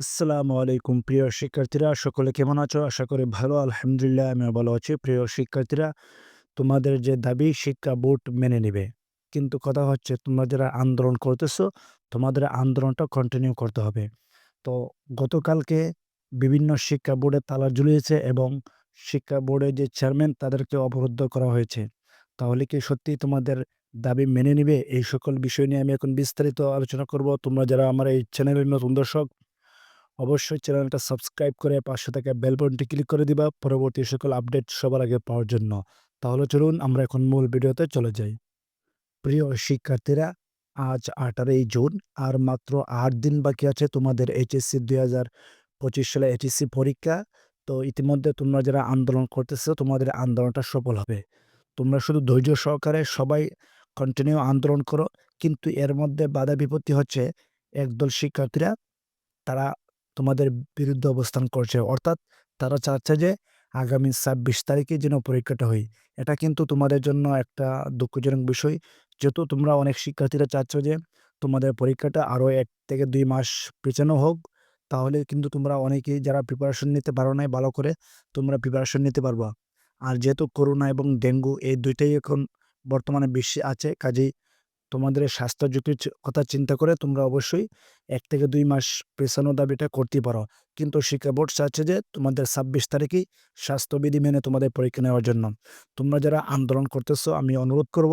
আসসালামু আলাইকুম। প্রিয় শিক্ষার্থীরা, সকলে কেমন আছো? আশা করি ভালো, আলহামদুলিল্লাহ, আমিও ভালো আছি। প্রিয় শিক্ষার্থীরা, তোমাদের যে দাবি, শিক্ষা বোর্ড মেনে নেবে। কিন্তু কথা হচ্ছে, তোমরা যারা আন্দোলন করতেছো, তোমাদের আন্দোলনটা কন্টিনিউ করতে হবে। তো গতকালকে বিভিন্ন শিক্ষা বোর্ডে তালা ঝুলিয়েছে এবং শিক্ষা বোর্ডের যে চেয়ারম্যান তাদেরকে অবরুদ্ধ করা হয়েছে। তাহলে কি সত্যি তোমাদের দাবি মেনে নিবে? এই সকল বিষয় নিয়ে আমি এখন বিস্তারিত আলোচনা করব। তোমরা যারা আমার এই চ্যানেলের নতুন দর্শক অবশ্যই চ্যানেলটা সাবস্ক্রাইব করে পাশে থাকা বেল বাটনটি ক্লিক করে দিবা। পরবর্তী সকল আপডেট সবার আগে পাওয়ার জন্য। তাহলে চলুন আমরা এখন মূল ভিডিওতে চলে যাই। প্রিয় শিক্ষার্থীরা, আজ আঠারোই জুন, আর মাত্র আট দিন বাকি আছে তোমাদের এইচএসসি দুই হাজার পঁচিশ সালে এইচএসসি পরীক্ষা। তো ইতিমধ্যে তোমরা যারা আন্দোলন করতেছো, তোমাদের আন্দোলনটা সফল হবে। তোমরা শুধু ধৈর্য সহকারে সবাই কন্টিনিউ আন্দোলন করো। কিন্তু এর মধ্যে বাধা বিপত্তি হচ্ছে একদল শিক্ষার্থীরা। তারা তোমাদের বিরুদ্ধে অবস্থান করছে। অর্থাৎ তারা চাচ্ছে যে আগামী ছাব্বিশ তারিখে যেন পরীক্ষাটা হয়। এটা কিন্তু তোমাদের জন্য একটা দুঃখজনক বিষয়। যেহেতু তোমরা অনেক শিক্ষার্থীরা চাচ্ছ যে তোমাদের পরীক্ষাটা আরও এক থেকে দুই মাস পেছানো হোক, তাহলে কিন্তু তোমরা অনেকেই যারা প্রিপারেশন নিতে পারো নাই ভালো করে, তোমরা প্রিপারেশন নিতে পারবা। আর যেহেতু করোনা এবং ডেঙ্গু এই দুইটাই এখন বর্তমানে বিশ্বে আছে, কাজেই তোমাদের স্বাস্থ্য ঝুঁকির কথা চিন্তা করে তোমরা অবশ্যই এক থেকে দুই মাস পেছানো দাবিটা করতেই পারো। কিন্তু শিক্ষা বোর্ড চাচ্ছে যে তোমাদের ২৬ তারিখেই স্বাস্থ্যবিধি মেনে তোমাদের পরীক্ষা নেওয়ার জন্য। তোমরা যারা আন্দোলন করতেছো আমি অনুরোধ করব,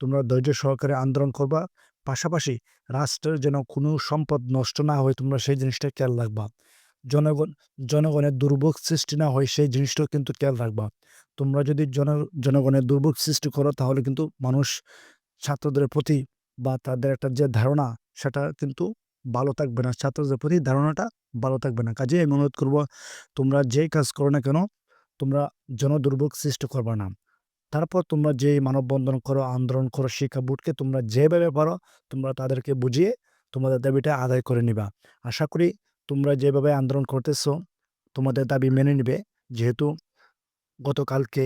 তোমরা ধৈর্য সহকারে আন্দোলন করবা। পাশাপাশি রাষ্ট্রের যেন কোনো সম্পদ নষ্ট না হয় তোমরা সেই জিনিসটা খেয়াল রাখবা। জনগণ জনগণের দুর্ভোগ সৃষ্টি না হয় সেই জিনিসটাও কিন্তু খেয়াল রাখবা। তোমরা যদি জন জনগণের দুর্ভোগ সৃষ্টি করো তাহলে কিন্তু মানুষ ছাত্রদের প্রতি বা তাদের একটা যে ধারণা সেটা কিন্তু ভালো থাকবে না। ছাত্রদের প্রতি ধারণাটা ভালো থাকবে না। কাজেই আমি অনুরোধ করব তোমরা যেই কাজ করো না কেন তোমরা জনদুর্ভোগ সৃষ্টি করবে না। তারপর তোমরা যেই মানববন্ধন করো, আন্দোলন করো শিক্ষা বোর্ডকে তোমরা যেভাবে পারো তোমরা তাদেরকে বুঝিয়ে তোমাদের দাবিটা আদায় করে নিবা। আশা করি তোমরা যেভাবে আন্দোলন করতেছো তোমাদের দাবি মেনে নিবে। যেহেতু গতকালকে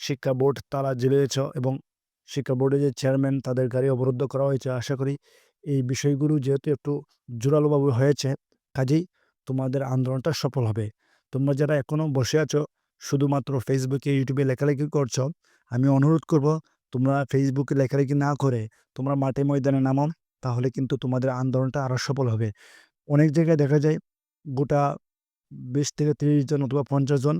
শিক্ষা বোর্ড তারা ঝুলিয়েছ এবং শিক্ষা বোর্ডের যে চেয়ারম্যান তাদের গাড়ি অবরুদ্ধ করা হয়েছে। আশা করি এই বিষয়গুলো যেহেতু একটু জোরালোভাবে হয়েছে কাজেই তোমাদের আন্দোলনটা সফল হবে। তোমরা যারা এখনও বসে আছো শুধুমাত্র ফেসবুকে, ইউটিউবে লেখালেখি করছ, আমি অনুরোধ করব তোমরা ফেসবুকে লেখালেখি না করে তোমরা মাঠে ময়দানে নামো। তাহলে কিন্তু তোমাদের আন্দোলনটা আরও সফল হবে। অনেক জায়গায় দেখা যায় গোটা ২০ থেকে ৩০ জন অথবা ৫০ জন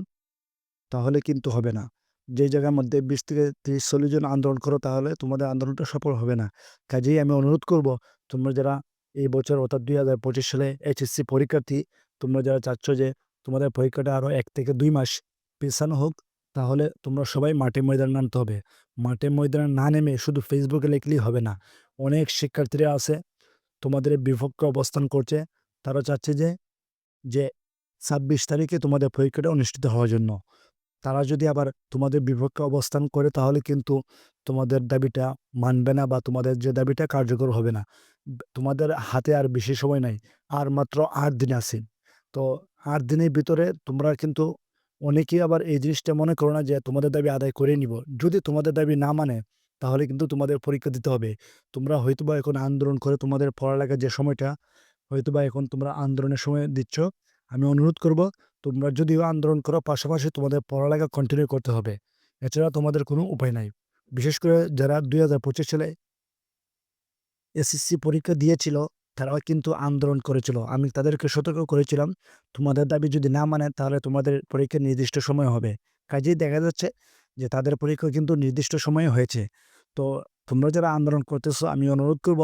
তাহলে কিন্তু হবে না। যে জায়গার মধ্যে ২০ থেকে ৩০-৪০ জন আন্দোলন করো তাহলে তোমাদের আন্দোলনটা সফল হবে না। কাজেই আমি অনুরোধ করব তোমরা যারা এই বছর অর্থাৎ ২০২৫ সালে এইচএসসি পরীক্ষার্থী, তোমরা যারা চাচ্ছ যে তোমাদের পরীক্ষাটা আরও এক থেকে দুই মাস পেছানো হোক, তাহলে তোমরা সবাই মাঠে ময়দানে নামতে হবে। মাঠে ময়দানে না নেমে শুধু ফেসবুকে লিখলেই হবে না। অনেক শিক্ষার্থীরা আছে তোমাদের বিপক্ষে অবস্থান করছে। তারা চাচ্ছে যে, যে ২৬ তারিখে তোমাদের পরীক্ষাটা অনুষ্ঠিত হওয়ার জন্য। তারা যদি আবার তোমাদের বিপক্ষে অবস্থান করে, তাহলে কিন্তু তোমাদের দাবিটা মানবে না বা তোমাদের যে দাবিটা কার্যকর হবে না। তোমাদের হাতে আর বেশি সময় নাই। আর মাত্র আট দিন আছে। তো আট দিনের ভিতরে তোমরা কিন্তু অনেকেই আবার এই জিনিসটা মনে করো না যে তোমাদের দাবি আদায় করে নিব। যদি তোমাদের দাবি না মানে তাহলে কিন্তু তোমাদের পরীক্ষা দিতে হবে। তোমরা হয়তোবা এখন আন্দোলন করে তোমাদের পড়ালেখার যে সময়টা, হয়তোবা এখন তোমরা আন্দোলনের সময় দিচ্ছ। আমি অনুরোধ করব তোমরা যদিও আন্দোলন করো পাশাপাশি তোমাদের পড়ালেখা কন্টিনিউ করতে হবে। এছাড়া তোমাদের কোনো উপায় নাই। বিশেষ করে যারা ২০২৫ সালে এসএসসি পরীক্ষা দিয়েছিল তারাও কিন্তু আন্দোলন করেছিল। আমি তাদেরকে সতর্ক করেছিলাম, তোমাদের দাবি যদি না মানে তাহলে তোমাদের পরীক্ষা নির্দিষ্ট সময় হবে। কাজেই দেখা যাচ্ছে যে তাদের পরীক্ষা কিন্তু নির্দিষ্ট সময়ে হয়েছে। তো তোমরা যারা আন্দোলন করতেছো আমি অনুরোধ করব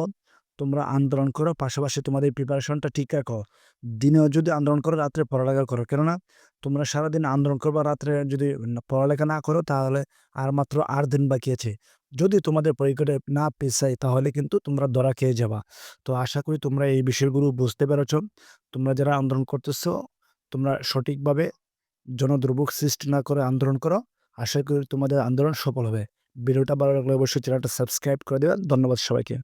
তোমরা আন্দোলন করো, পাশাপাশি তোমাদের প্রিপারেশনটা ঠিক রাখো। দিনেও যদি আন্দোলন করো, রাত্রে পড়ালেখা করো। কেননা, তোমরা সারাদিন আন্দোলন করবা, রাত্রে যদি পড়ালেখা না করো, তাহলে আর মাত্র আট দিন বাকি আছে। যদি তোমাদের পরীক্ষাটা না পেছায়, তাহলে কিন্তু তোমরা ধরা খেয়ে যাবা। তো আশা করি তোমরা এই বিষয়গুলো বুঝতে পেরেছ। তোমরা যারা আন্দোলন করতেছো, তোমরা সঠিকভাবে জনদুর্ভোগ সৃষ্টি না করে আন্দোলন করো। আশা করি তোমাদের আন্দোলন সফল হবে। ভিডিওটা ভালো লাগলে অবশ্যই চ্যানেলটা সাবস্ক্রাইব করে দিবেন। ধন্যবাদ সবাইকে।